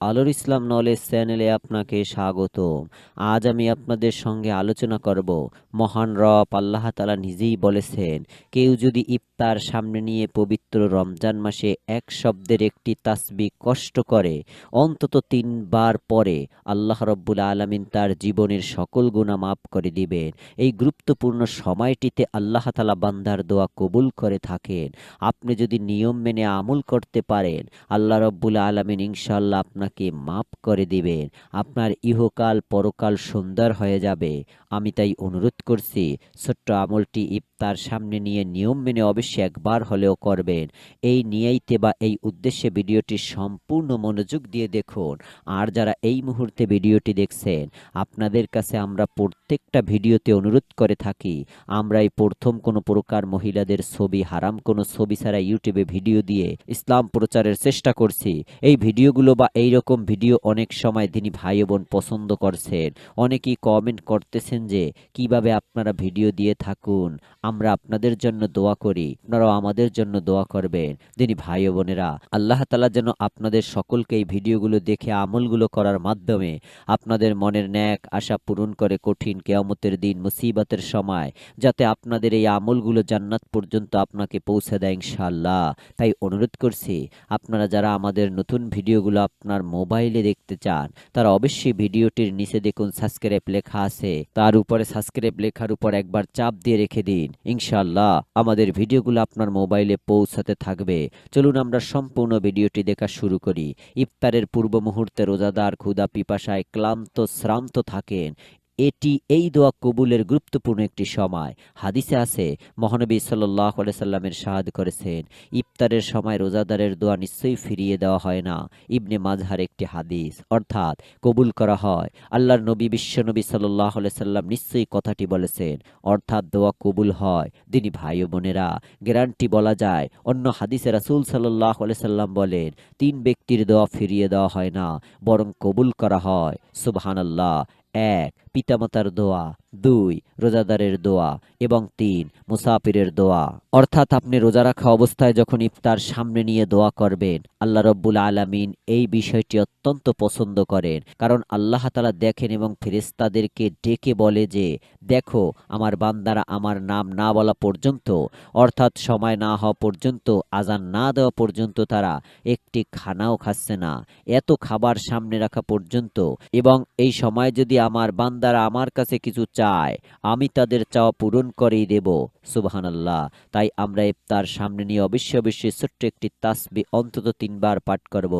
আলোর ইসলাম নলেজ চ্যানেলে আপনাকে স্বাগতম। আজ আমি আপনাদের সঙ্গে আলোচনা করব। মহান রব আল্লাহ তালা নিজেই বলেছেন, কেউ যদি ইফতার সামনে নিয়ে পবিত্র রমজান মাসে এক শব্দের একটি তাসবি কষ্ট করে, অন্তত তিনবার পরে আল্লাহ রব্বুল আলমিন তার জীবনের সকল গুণা মাফ করে দিবেন। এই গুরুত্বপূর্ণ সময়টিতে আল্লাহ তালা বান্দার দোয়া কবুল করে থাকেন। আপনি যদি নিয়ম মেনে আমল করতে পারেন, আল্লাহ রব্বুল আলমিন ইনশাল্লাহ আপনাকে মাফ করে দিবেন। আপনার ইহকাল পরকাল সুন্দর হয়ে যাবে। আমি তাই অনুরোধ করছি, ছোট্ট আমলটি ইফতার সামনে নিয়ে নিয়ম মেনে অবশ্যই একবার হলেও করবেন। এই নিয়েইতে বা এই উদ্দেশ্যে ভিডিওটি সম্পূর্ণ মনোযোগ দিয়ে দেখুন। আর যারা এই মুহূর্তে ভিডিওটি দেখছেন, আপনাদের কাছে আমরা প্রত্যেকটা ভিডিওতে অনুরোধ করে থাকি, আমরা এই প্রথম কোনো প্রকার মহিলাদের ছবি, হারাম কোনো ছবি ছাড়া ইউটিউবে ভিডিও দিয়ে ইসলাম প্রচারের চেষ্টা করছি। এই ভিডিওগুলো বা এই রকম ভিডিও অনেক সময় তিনি ভাই বোন পছন্দ করছেন। অনেকেই কমেন্ট করতেছেন যে, কীভাবে আপনারা ভিডিও দিয়ে থাকুন? আমরা আপনাদের জন্য দোয়া করি। আপনারাও আমাদের জন্য দোয়া করবেন। তিনি ভাই ও বোনেরা, আল্লাহ তালা যেন আপনাদের সকলকে এই ভিডিওগুলো দেখে, আমলগুলো করার মাধ্যমে আপনাদের মনের ন্যাক আশা পূরণ করে কঠিন কেয়ামতের দিন, মুসিবতের সময়, যাতে আপনাদের এই আমলগুলো জান্নাত পর্যন্ত আপনাকে পৌঁছে দেয় ইনশাআল্লাহ। তাই অনুরোধ করছি, আপনারা যারা আমাদের নতুন ভিডিওগুলো আপনার মোবাইলে দেখতে চান, তারা অবশ্যই ভিডিওটির নিচে দেখুন সাবস্ক্রাইব লেখা আছে। তার উপরে সাবস্ক্রাইব লেখার উপর একবার চাপ দিয়ে রেখে দিন। ইনশাআল্লাহ আমাদের ভিডিওগুলো আপনার মোবাইলে পৌঁছাতে থাকবে। চলুন আমরা সম্পূর্ণ ভিডিওটি দেখা শুরু করি। ইফতারের পূর্ব মুহূর্তে রোজাদার ক্ষুদা পিপাসায় ক্লান্ত, শ্রান্ত থাকেন। এটি এই দোয়া কবুলের গুরুত্বপূর্ণ একটি সময়। হাদিসে আছে, মহানবী সাল্লাহ সাল্লামের সাহাদ করেছেন, ইফতারের সময় রোজাদারের দোয়া নিশ্চয়ই ফিরিয়ে দেওয়া হয় না। ইবনে মাঝহার একটি হাদিস, অর্থাৎ কবুল করা হয়। আল্লাহর নবী বিশ্বনবী সাল্লাহ সাল্লাম নিশ্চয়ই কথাটি বলেছেন, অর্থাৎ দোয়া কবুল হয়। তিনি ভাই বোনেরা, গ্যারান্টি বলা যায়। অন্য হাদিসে রাসুল সাল্লাহ সাল্লাম বলেন, তিন ব্যক্তির দোয়া ফিরিয়ে দেওয়া হয় না, বরং কবুল করা হয়। সুবহানাল্লাহ। এক পিতামাতার দোয়া, দুই, রোজাদারের দোয়া এবং তিন, মুসাফিরের দোয়া। অর্থাৎ আপনি রোজা রাখা অবস্থায় যখন ইফতার সামনে নিয়ে দোয়া করবেন, আল্লাহ রব্বুল আলামিন এই বিষয়টি অত্যন্ত পছন্দ করেন। কারণ আল্লাহ তালা দেখেন এবং ফেরেস্তাদেরকে ডেকে বলে যে, দেখো, আমার বান্দারা আমার নাম না বলা পর্যন্ত, অর্থাৎ সময় না হওয়া পর্যন্ত, আজান না দেওয়া পর্যন্ত তারা একটি খানাও খাচ্ছে না। এত খাবার সামনে রাখা পর্যন্ত এবং এই সময় যদি আমার বান্দারা আমার কাছে কিছু চায়, আমি তাদের চাওয়া পূরণ করেই দেব। সুবাহানাল্লাহ। তাই আমরা ইফতার সামনে নিয়ে অবশ্যই অবশ্যই ছোট্ট একটি তাসবি অন্তত তিনবার পাঠ করব।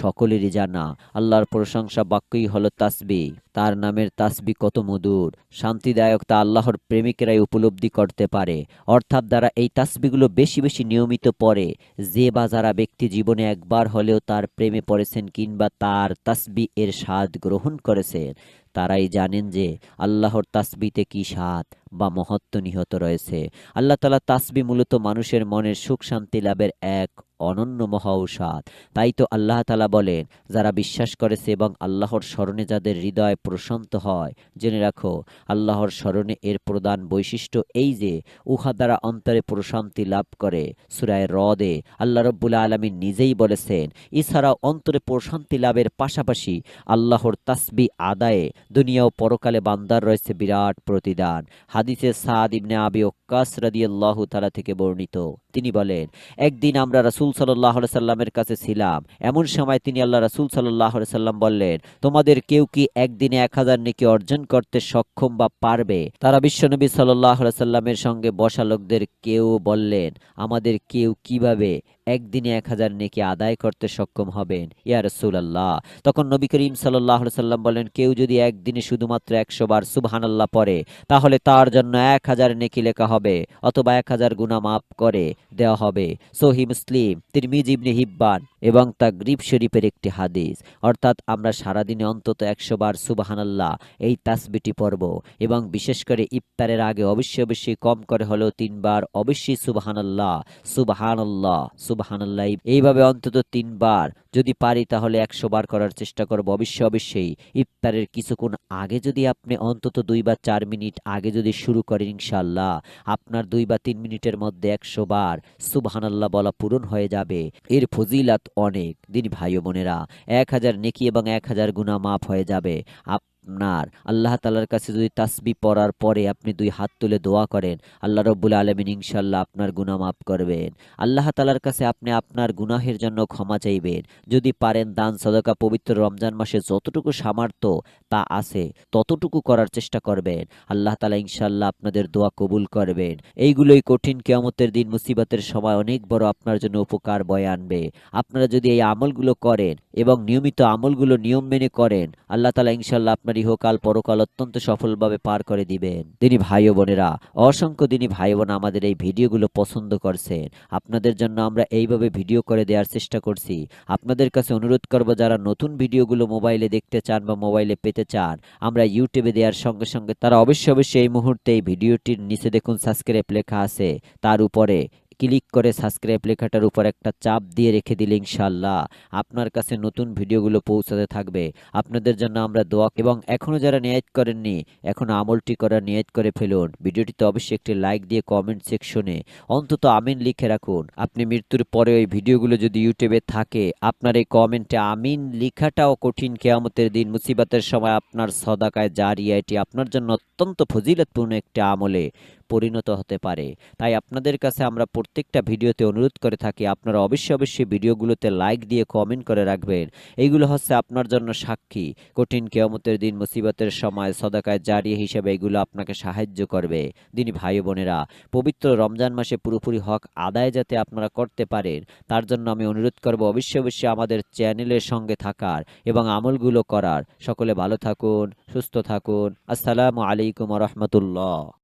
সকলেরই জানা, আল্লাহর প্রশংসা বাক্যই হলো তাসবি তার নামের তাসবি কত মধুর, শান্তিদায়ক তা আল্লাহর প্রেমিকেরাই উপলব্ধি করতে পারে। অর্থাৎ দ্বারা এই তাসবিগুলো বেশি বেশি নিয়মিত পড়ে, যে বা যারা ব্যক্তি জীবনে একবার হলেও তার প্রেমে পড়েছেন কিংবা তার তাসবি এর স্বাদ গ্রহণ করেছেন তারাই জানেন যে আল্লাহর তাসবিতে কি স্বাদ। বা মহত্ব নিহত রয়েছে। আল্লাহ তালা তাসবি মূলত মানুষের মনের সুখ শান্তি লাভের এক অনন্য মহা ঔষধ। তাই তো আল্লাহ তালা বলেন, যারা বিশ্বাস করেছে এবং আল্লাহর স্মরণে যাদের হৃদয় প্রশান্ত হয়, জেনে রাখো, আল্লাহর স্মরণে এর প্রধান বৈশিষ্ট্য এই যে, উহা দ্বারা অন্তরে প্রশান্তি লাভ করে। সুরায় হ্রদে আল্লাহ রব্বুল আলমী নিজেই বলেছেন, এছাড়াও অন্তরে প্রশান্তি লাভের পাশাপাশি আল্লাহর তাসবি আদায়ে দুনিয়া ও পরকালে বান্দার রয়েছে বিরাট প্রতিদান। হাদিসে সাদ ইবনে আবি ওক্কাস রাদিয়াল্লাহু তাআলা থেকে বর্ণিত। তিনি বলেন, একদিন আমরা রাসূল আলাইহি সাল্লামের কাছে ছিলাম। এমন সময় তিনি আল্লাহ রাসূল আলাইহি সাল্লাম বললেন, তোমাদের কেউ কি একদিনে এক হাজার নেকি অর্জন করতে সক্ষম বা পারবে? তারা বিশ্বনবী আলাইহি সাল্লামের সঙ্গে বসা লোকদের কেউ বললেন, আমাদের কেউ কীভাবে একদিনে এক হাজার নেকি আদায় করতে সক্ষম হবেন। ইয়া রসুলাল্লাহ। তখন নবী করিম সাল্লাহ সাল্লাম বলেন, কেউ যদি একদিনে শুধুমাত্র একশো বার সুবহানাল্লাহ পড়ে, তাহলে তার জন্য এক হাজার নেকি লেখা হবে, অথবা এক হাজার গুণা মাফ করে দেওয়া হবে। সহি মুসলিম, তিরমিজ হিব্বান এবং তা গ্রিপ শরীফের একটি হাদিস। অর্থাৎ আমরা সারাদিনে অন্তত একশো বার সুবাহানাল্লাহ এই তাসবিটি পড়ব এবং বিশেষ করে ইফতারের আগে অবশ্যই অবশ্যই কম করে হলেও তিনবার অবশ্যই সুবাহানাল্লাহ সুবাহানাল্লাহ সুবহানাল্লাহ, এইভাবে অন্তত তিনবার। যদি পারি তাহলে একশো বার করার চেষ্টা করব। অবশ্যই অবশ্যই। ইফতারের কিছুক্ষণ আগে যদি আপনি অন্তত দুই বা চার মিনিট আগে যদি শুরু করেন ইনশাল্লাহ আপনার দুই বা তিন মিনিটের মধ্যে একশো বার সুবহানাল্লাহ বলা পূরণ হয়ে যাবে। এর ফজিলাত অনেক। দিন ভাই বোনেরা, এক হাজার নেকি এবং এক হাজার গুণা মাফ হয়ে যাবে। আপনার। আল্লাহ তালার কাছে যদি তাসবি পড়ার পরে আপনি দুই হাত তুলে দোয়া করেন, আল্লাহ রব্বুল আলমিন ইনশাল্লাহ আপনার গুনাহ মাফ করবেন। আল্লাহ তালার কাছে আপনি আপনার গুনাহের জন্য ক্ষমা চাইবেন। যদি পারেন দান, সদকা, পবিত্র রমজান মাসে যতটুকু সামর্থ্য তা আছে ততটুকু করার চেষ্টা করবেন। আল্লাহ তালা ইনশাল্লাহ আপনাদের দোয়া কবুল করবেন। এইগুলোই কঠিন কেয়ামতের দিন, মুসিবতের সময় অনেক বড় আপনার জন্য উপকার বয়ে আনবে। আপনারা যদি এই আমলগুলো করেন এবং নিয়মিত আমলগুলো নিয়ম মেনে করেন, আল্লাহ তালা ইনশাল্লাহ আপনার ইহকাল পরকাল অত্যন্ত সফলভাবে পার করে দিবেন। তিনি ভাই বোনেরা, অসংখ্য দিনই ভাই বোন আমাদের এই ভিডিওগুলো পছন্দ করছেন। আপনাদের জন্য আমরা এইভাবে ভিডিও করে দেওয়ার চেষ্টা করছি। আপনাদের কাছে অনুরোধ করব, যারা নতুন ভিডিওগুলো মোবাইলে দেখতে চান বা মোবাইলে পেতে চান, আমরা ইউটিউবে দেওয়ার সঙ্গে সঙ্গে তারা অবশ্যই অবশ্যই এই মুহূর্তে এই ভিডিওটির নিচে দেখুন সাবস্ক্রাইব লেখা আছে। তার উপরে ক্লিক করে সাবস্ক্রাইব লেখাটার উপর একটা চাপ দিয়ে রেখে দিলে ইনশাল্লাহ আপনার কাছে নতুন ভিডিওগুলো পৌঁছাতে থাকবে। আপনাদের জন্য আমরা দোয়া এবং এখনও যারা নিয়াত করেননি, এখন আমলটি করার নিয়াত করে ফেলুন। ভিডিওটিতে অবশ্যই একটি লাইক দিয়ে কমেন্ট সেকশনে অন্তত আমিন লিখে রাখুন। আপনি মৃত্যুর পরে ওই ভিডিওগুলো যদি ইউটিউবে থাকে, আপনার এই কমেন্টে আমিন লেখাটাও কঠিন কেয়ামতের দিন, মুসিবতের সময় আপনার সদাকায় জারিয়া এটি আপনার জন্য অত্যন্ত ফজিলতপূর্ণ একটি আমলে। পরিণত হতে পারে। তাই আপনাদের কাছে আমরা প্রত্যেকটা ভিডিওতে অনুরোধ করে থাকি, আপনারা অবশ্যই অবশ্যই ভিডিওগুলোতে লাইক দিয়ে কমেন্ট করে রাখবেন। এইগুলো হচ্ছে আপনার জন্য সাক্ষী। কঠিন কেয়ামতের দিন, মুসিবতের সময়, সদাকায় জারি হিসেবে এগুলো আপনাকে সাহায্য করবে। দিনী ভাই বোনেরা, পবিত্র রমজান মাসে পুরোপুরি হক আদায় যাতে আপনারা করতে পারেন, তার জন্য আমি অনুরোধ করব অবশ্যই অবশ্যই আমাদের চ্যানেলের সঙ্গে থাকার এবং আমলগুলো করার। সকলে ভালো থাকুন, সুস্থ থাকুন। আসসালামু আলাইকুম রহমতুল্লাহ।